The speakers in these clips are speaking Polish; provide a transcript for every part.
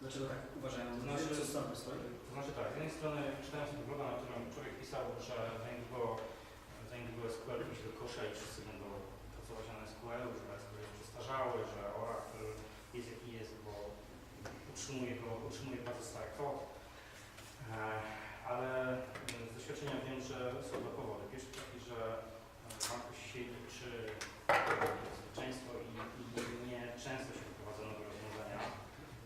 Dlaczego tak uważają? Znaczy- co stąd stoi? To znaczy tak, z jednej strony czytałem sobie bloga, na którym człowiek pisał, że zanim było SQL iść do kosza i wszyscy będą pracować na SQL, że SQL jest przestarzały, że Oracle jest jaki jest, bo utrzymuje go, utrzymuje bardzo stary kod. E, Ale z doświadczenia wiem, że są dwa powody. Pierwszy taki, że bankoś się liczy bezpieczeństwo i, i nie często się wprowadza nowe rozwiązania.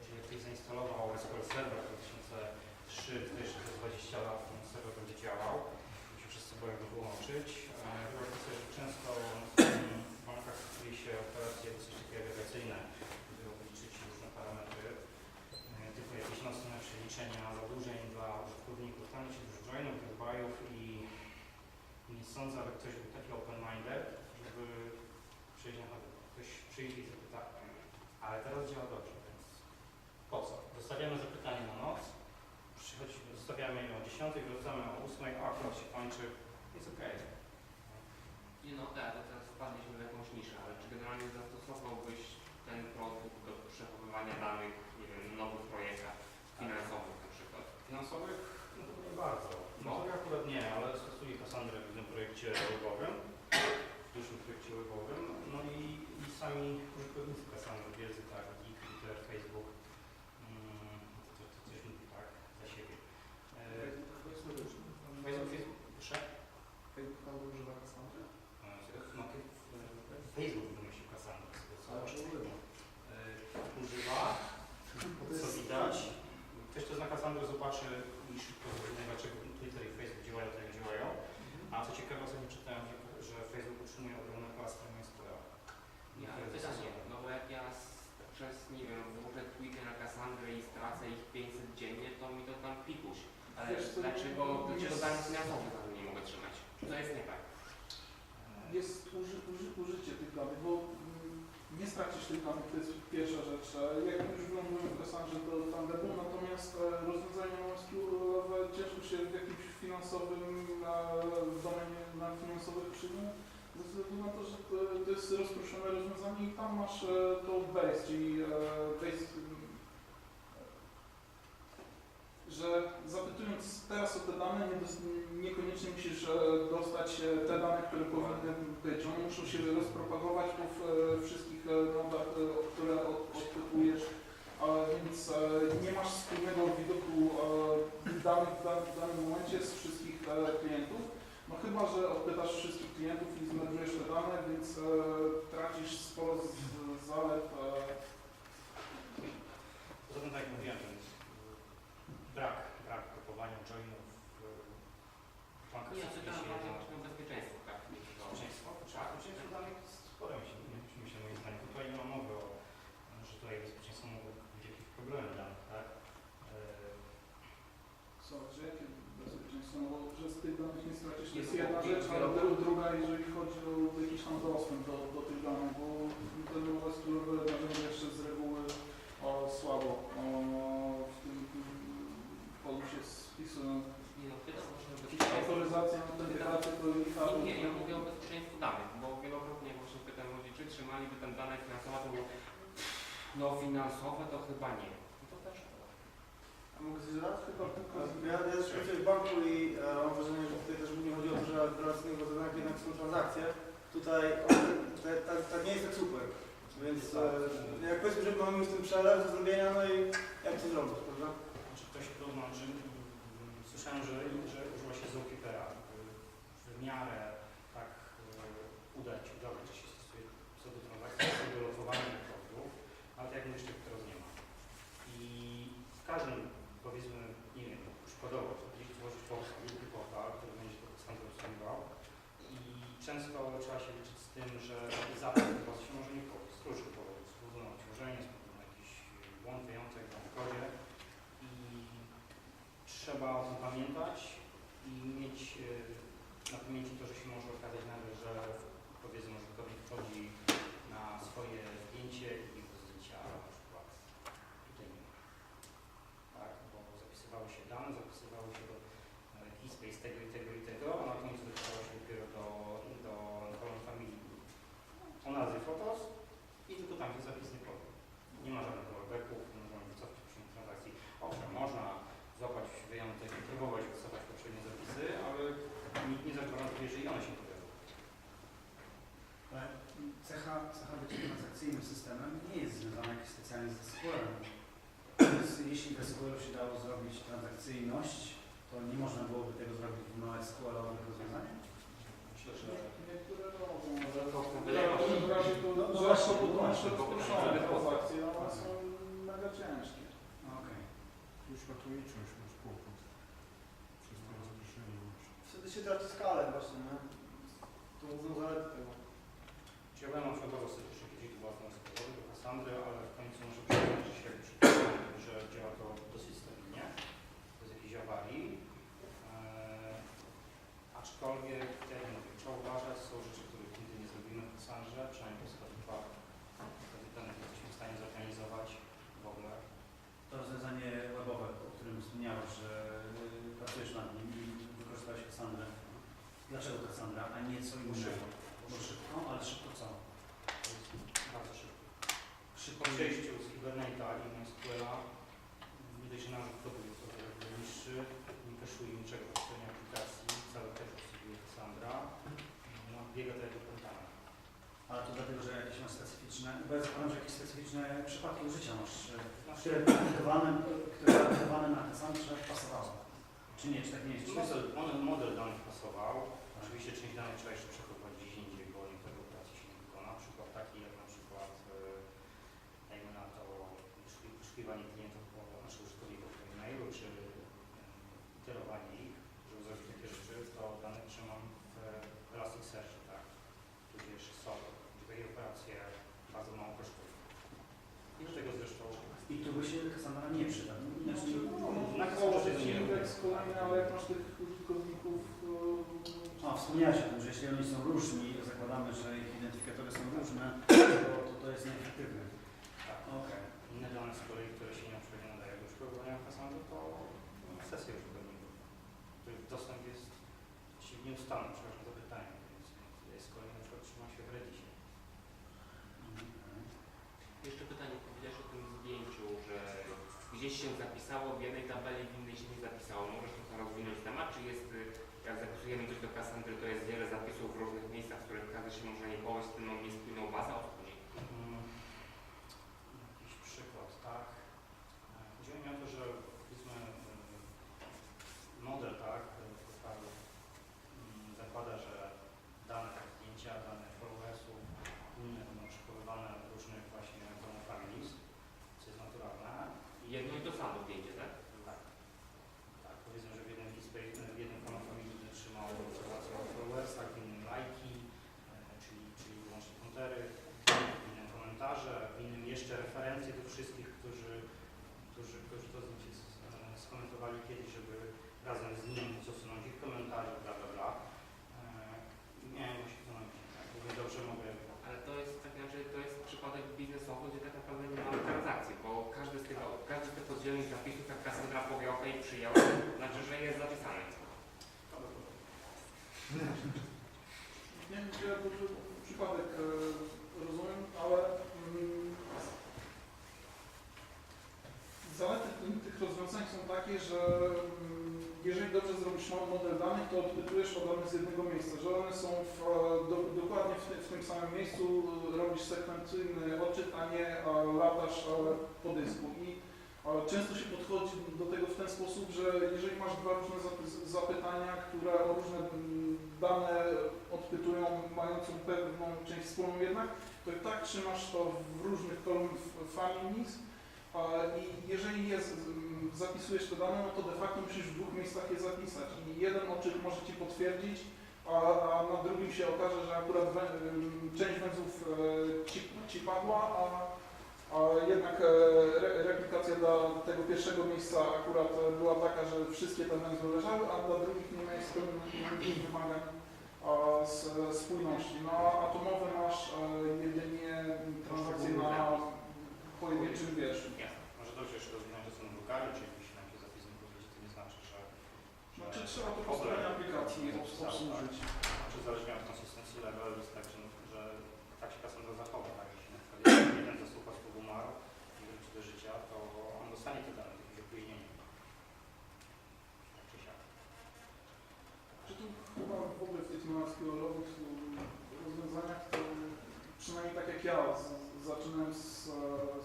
Czyli jak ktoś zainstalował SQL Server w 2003, to jeszcze przez 20 lat ten serwer będzie działał, i się wszyscy boją go wyłączyć. E, Chyba to też często w bankach stosuje się operacje dosyć takie agregacyjne, żeby obliczyć różne parametry, e, typu jakieś nocne przeliczenia zadłużeń dla użytkowników. Tam się dużo joinów, goodbye'ów i nie sądzę, aby ktoś był taki open-minded, żeby przejść na nowy. Ktoś przyjdzie i zapyta, ale teraz działa dobrze, więc po co? Zostawiamy zapytanie na noc, przychodzi, zostawiamy je o 10, wracamy o 8, a akurat się kończy, jest okej. Nie no tak, to teraz wpadliśmy w jakąś niszę, ale czy generalnie zastosowałbyś ten produkt do przechowywania danych, nie wiem, nowych projektach finansowych na przykład? Finansowych? No to nie bardzo. No. No to akurat nie, ale stosuję Cassandrę w jednym projekcie webowym, w dużym projekcie webowym, no i, i sami użytkownicy Cassandry, wielcy tak, Geek, Twitter, Facebook, mm, to, to coś mówi tak za siebie. E, Facebook, Facebook, proszę? Facebook tam używa Cassandry? No, ty- Facebook wymyślił co Ale czy używa? e, używa, co widać. Ktoś, kto zna Cassandrę, zobaczy i szybko zrozumie, dlaczego Twitter i Facebook działają tak, jak działają. A co ciekawe, ostatnio czytałem, że, że Facebook utrzymuje ogromne klastry MySQL. Nie, ale pytanie, no bo jak ja z, przez, nie wiem, włożę tweety na Cassandrę i stracę ich 500 dziennie, to mi to tam pikuś. Ale Wiesz dlaczego, dlaczego jest- danych finansowych na tym nie mogę trzymać? To jest nie tak. Jest uży, uży, użycie tych danych, bo mm, nie stracisz tych danych, to jest pierwsza rzecz. Jak już włączyłem w Cassandrze do Thunderbird, natomiast e, rozwiązania MySQL-owe ciężko się w jakimś finansowym, e, w domenie na finansowych przyjmie, ze względu na to, że to, to jest rozproszone rozwiązanie i tam masz e, to base, czyli base mm, że zapytując teraz o te dane, niekoniecznie musisz dostać e, te dane, które powinny być. One muszą się rozpropagować po e, wszystkich e, nodach, które od- odpytujesz, więc nie masz wspólnego widoku danych w dan- w danym momencie z wszystkich klientów. No chyba, że odpytasz wszystkich klientów i zmerżujesz te dane, więc e, tracisz sporo z, z zalet. E, Poza tym, tak mówiłem, ten brak, brak kupowania joinów w bankach Nie, stosuje czytam się bardzo na mocno bezpieczeństwo, tak? bezpieczeństwo. Tak, bezpieczeństwo danych jest sporym, myślę, myślę moim zdaniem. Tutaj nie ma mowy o, że tutaj bezpieczeństwo mogło być jakieś problemy danych, tak? E, Co, że jakie bezpieczeństwo? No bo że z tych danych nie stracisz, to Nie, jest no bo jedna nie- rzecz, nie ale robią- dru- druga, jeżeli chodzi o jakiś tam dostęp do, do tych danych, bo ten OS-owe narzędzia jeszcze z reguły o, słabo o, w tym w polu się spisują. Nie no, pytam właśnie o Jakieś bezpieczeństwo. autoryzacje, autentykacje, to i Nie, nie, ja mówię o bezpieczeństwie danych, bo wielokrotnie jak właśnie pytam ludzi, czy trzymaliby tam dane finansowe, to mówią, no finansowe to chyba nie. No to też A mogę coś dodać? Chyba tylko. Ja, ja też pracuję w banku i e, mam wrażenie, że tutaj też nie chodzi o to, że operacyjnego zadania jednak są transakcje. Tutaj one, te, tak, tak nie jest tak super. Więc e, jak powiedzmy, że mamy już ten przelew do zrobienia, no i jak to zrobić, prawda? Znaczy ktoś trudno, że mm, słyszałem, że, że używa się Zookeepera, w miarę tak e, udać, udawać, że się stosuje co do transakcji, co do lokowania kodów, ale tak jak mówisz, tego teraz nie ma. I w każdym, powiedzmy, nie wiem, przykładowo, gdzieś tworzyć portal, wielki portal, który będzie to standard obsługiwał i często trzeba się liczyć z tym, że zapis chyba się może nie powiem, z różnych powodów, z powodu na obciążenie, z powodu na jakiś błąd, wyjątek w kodzie i trzeba o tym pamiętać i mieć e, na pamięci to, że się może okazać nagle, że powiedzmy, że użytkownik wchodzi na swoje zdjęcie i zdjęcia na przykład tutaj nie ma. Tak, bo zapisywały się dane, zapisywały się do keyspace tego i tego i tego, a na końcu dopisało się dopiero do, do kolumn familii o nazwie Fotos i tylko tam jest zapis nie powiem. Nie ma żadnych rollbacków, nie możemy wycofać poprzednich transakcji. specjalnie z SQL-em. Więc Jeśli w SQL się dało zrobić transakcyjność, to nie można byłoby tego zrobić w NoSQL-owym rozwiązaniu? Myślę, że Niektóre robią, ale To w wylewa- w razie to No, no rzadko właśnie, bo to no nasze właśnie, żeby- transakcje, one są mega ciężkie. Okej. Już łatwiejszość masz kłopot. Przez to rozproszenie masz. Wtedy się traci skalę właśnie, nie? To główną zaletę tego. Ja byłem na przykład sobie też kiedyś była na składowy do Kassandry, ale w końcu muszę przyznać, że się przekonałem, że działa to dosyć stabilnie, bez jakiejś awarii. Eee, aczkolwiek, ja nie mówię, trzeba uważać, są rzeczy, których nigdy nie zrobimy w Cassandrze, przynajmniej po składach wtedy ten jesteśmy w stanie zorganizować w ogóle. To rozwiązanie webowe, o którym wspomniałeś, że y, pracujesz nad nim i wykorzystałeś Cassandrę. Dlaczego Cassandra, a nie co innego? Bo szybko, ale szybko co? To jest bardzo szybko. Szybko Po przejściu z Hibernata i MySQL'a nie dość, że narzut kodu jest o wiele niższy, nie kaszuje niczego w stronie aplikacji, cały cache obsługuje Cassandra, no, biega to jak. Ale to dlatego, że jakieś masz specyficzne, bo ja zakładam, że jakieś specyficzne przypadki użycia masz, które aplikowane, które aplikowane na Cassandrze pasowały. Czy nie, czy tak nie jest? Model, model, model danych pasował, oczywiście część danych trzeba jeszcze przechowywać gdzieś indziej, bo niektóre operacji się nie wykona. Przykład taki jak na przykład, e, dajmy na to, wyszuki- wyszukiwanie klientów po, znaczy użytkowników po e-mailu, czy e, iterowanie ich, żeby zrobić takie rzeczy, to dane trzymam w Elasticsearch, tak, tudzież SOAR, operacje bardzo mało kosztują. I do tego zresztą I tu by się Cassandra nie przyda. Znaczy, na ci nie robię. kolejny, ale jak masz tych użytkowników, a, wspomniałeś o tym, że jeśli oni są różni, zakładamy, że ich identyfikatory są różne, to to, to jest nieefektywne. Tak. Okej. Inne dane z kolei, które się nie nadają do przechowywania w Cassandrze, to sesje użytkowników, których dostęp jest nieustanny, przepraszam za pytanie, więc jest z kolei na przykład trzyma się w Reddicie. Jeszcze pytanie, powiedziałeś o tym zdjęciu, że gdzieś się zapisało w jednej tabeli, w innej się nie zapisało. Możesz trochę rozwinąć temat, czy jest, y, jak zapisujemy coś do Cassandry, to jest wiele zapisów w różnych miejscach, w których każdy się może nie położyć, z tym mam niespójną bazę, o co chodzi? Mm, Jakiś przykład, tak? E, Chodziło mi o to, że powiedzmy e, model, tak, e, portalu mm, zakłada, że dane tak zdjęcia, dane followers-ów, inne będą przechowywane w różnych właśnie families, co jest naturalne. I jedno i to samo zdjęcie, tak? Tak. Tak, powiedzmy, że w jednym display, w jednym family będzie trzymał obserwację o followersach, w innym lajki, e, czyli, czyli wyłącznie kontery, w innym komentarze, w innym jeszcze referencje do wszystkich, którzy, którzy, którzy to zdjęcie s- e, skomentowali kiedyś, żeby razem z nim móc usunąć ich komentarze, bla bla bla. E, Miałem właśnie to na myśli, tak, równie dobrze mogę Ale to jest tak, znaczy, to jest przypadek biznesowy, gdzie tak naprawdę nie mamy transakcji, bo każdy z tych, każdy z tych oddzielnych zapisów, jak Cassandra powie OK, przyjąłem, to znaczy, że jest zapisany. nie wiem, czy ja dobrze przypadek e, rozumiem, ale mm, zalety tych- tych rozwiązań są że mm, jeżeli dobrze zrobisz mo- model danych, to odpytujesz o dane z jednego miejsca, że one są w, e, do, dokładnie w, w tym samym miejscu, e, robisz sekwencyjny odczyt, a nie e, latasz po dysku. I często się podchodzi do tego w ten sposób, że jeżeli masz dwa różne zapy- zapytania, które o różne mm, dane odpytują, mającą pewną część wspólną jednak, to i tak trzymasz to w różnych kolumn w families, I jeżeli je zapisujesz te dane, no to de facto musisz w dwóch miejscach je zapisać. I jeden odczyt może Ci potwierdzić, a, a na drugim się okaże, że akurat część węzłów e, ci, ci padła, a, a jednak e, re, replikacja dla tego pierwszego miejsca akurat była taka, że wszystkie te węzły leżały, a dla drugich nie miałeś spełnionych wymagań spójności. No a atomowe masz e, jedynie transakcje na pojedynczym. Jasne. Może dobrze jeszcze rozwinąć to co na wokali, czy jakiś nam się zapis nie powiedzieć, to nie znaczy, że... Znaczy trzeba to po stronie aplikacji obsłużyć. Znaczy zależnie od konsystencji level tak, że, że tak się Cassandra zachowa, tak? Jeśli na przykład jeden zasłucha słowo umarł i wróci do życia, to on dostanie te dane z jakimś opóźnieniem. Tak czy siak. Czy tu chyba w ogóle w tych NoSQL-owych rozwiązaniach to przynajmniej tak jak ja z, zaczynałem z,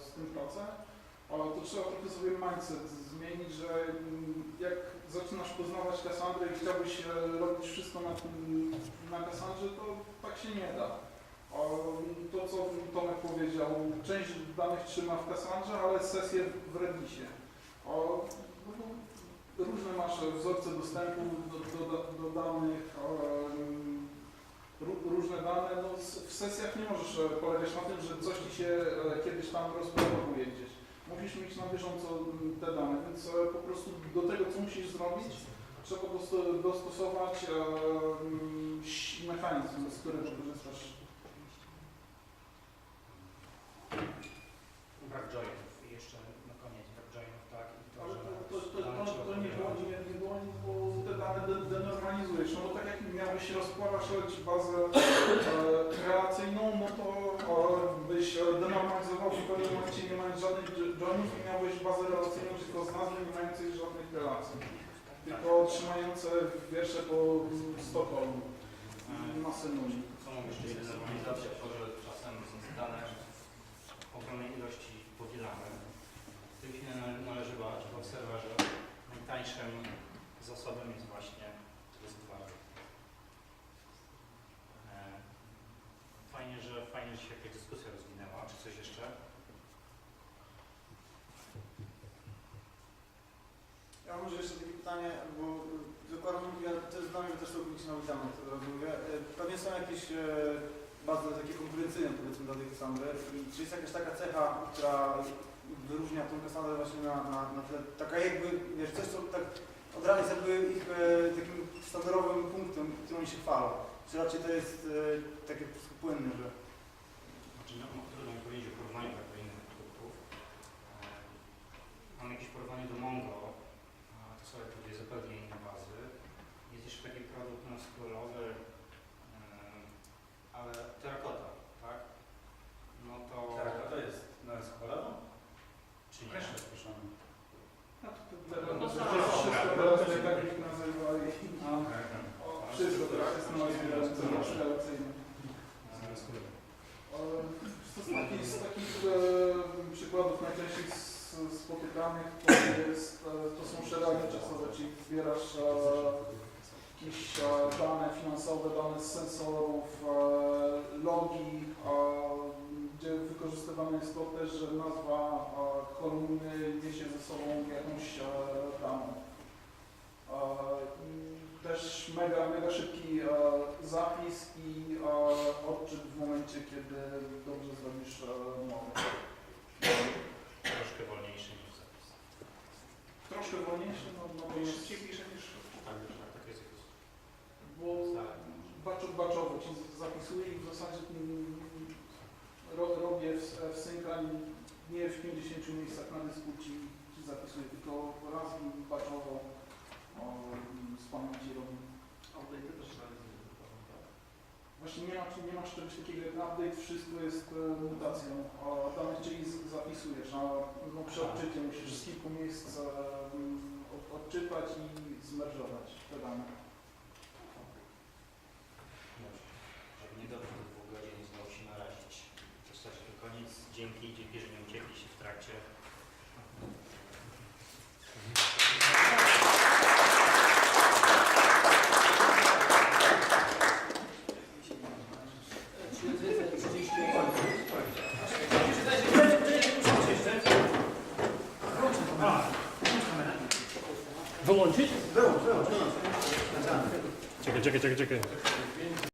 z tym pracę, ale to trzeba trochę sobie mindset zmienić, że mm, jak zaczynasz poznawać Cassandrę i chciałbyś e, robić wszystko na, na Cassandrze, to tak się nie da. A To, co Tomek powiedział, część danych trzyma w Cassandrze, ale sesje w no, bo różne masz wzorce dostępu do, do, do danych, różne dane. No, w sesjach nie możesz e, polegać na tym, że coś ci się e, kiedyś tam rozpracowuje gdzieś. Musisz mieć na bieżąco te dane, więc e, po prostu do tego, co musisz zrobić, trzeba dosto- dostosować mechanizm, z którego korzystasz. Brak joinów i jeszcze na koniec brak joinów, tak? I to, Ale że to, to, to, dane to, trzeba to nie było, pobierać. nie, nie było nic, bo te dane de, denormalizujesz. No bo tak jak miałbyś rozpłaszczać bazę e, kreacyjną, no to e, byś e, denormalizował w pewnym momencie nie mając żadnych jo- joinów i miałbyś bazę relacyjną tylko z nazwy nie mającej żadnych relacji. Tylko trzymające wiersze po Sztokholmu. Masę nudzi. Co mówisz, czyli denormalizacja, to, że czasem dane w ogromnej ilości powielamy. Tym się nale- należy bać w obserwerze. Najtańszym zasobem jest właśnie rezerwuar. E, Fajnie, że fajnie, że się jakaś dyskusja rozwinęła. Czy coś jeszcze? Ja może jeszcze takie pytanie, bo y, zakładam, ja, to jest dla mnie też całkowicie nowy temat, to mówię. Y, Pewnie są jakieś e, bazy takie konkurencyjne powiedzmy dla tej Cassandry. I Czy jest jakaś taka cecha, która wyróżnia tą Cassandrę właśnie na, na, na tle, taka jakby, wiesz, coś co tak od razu jest jakby ich e, takim sztandarowym punktem, którym się chwalą. Czy raczej to jest e, takie płynne, że Znaczy, no, no, trudno mi powiedzieć o porównaniu tak do innych produktów. E, Mam jakieś porównanie do Mongo, a to są jakieś zupełnie inne bazy. Jest jeszcze taki produkt NoSQL-owy, e, ale Terracotta, tak? No to... To jest na SQL? Czy nie? Też rozproszony. No to, to, No, to, no, to, no, wszystko no, teraz no, tak jak nazywali. O, Wszystko teraz jest na relacyjne. Z takich, e, przykładów najczęściej spotykanych to, jest, e, to są szeregi czasowe, czyli zbierasz e, jakieś e, dane finansowe, dane z sensorów, e, logi, e, gdzie wykorzystywane jest to też, że nazwa e, kolumny niesie ze sobą jakąś e, daną. E, i też mega, mega szybki e, zapis i e, odczyt w momencie, kiedy dobrze zrobisz e, mowę. Troszkę wolniejszy niż zapis. Troszkę wolniejszy, no, no bo jest, szybciej pisze niż tak, tak, jest bo bacz, baczowo ci zapisuję i w zasadzie ro, robię w, w synka nie w 50 miejscach na dysku ci, ci zapisuję, tylko raz baczowo z pamięci robię. Właśnie nie ma, nie masz czegoś takiego jak update, wszystko jest e, mutacją, a dane czyli zapisujesz, a no, przy odczycie musisz z kilku miejsc e, od- odczytać i zmerżować te dane. Żeby nie do dwóch godzin znowu się narazić. To w zasadzie tylko nic. Dzięki, dzięki, że nie uciekliście w trakcie. 저기 저기 저기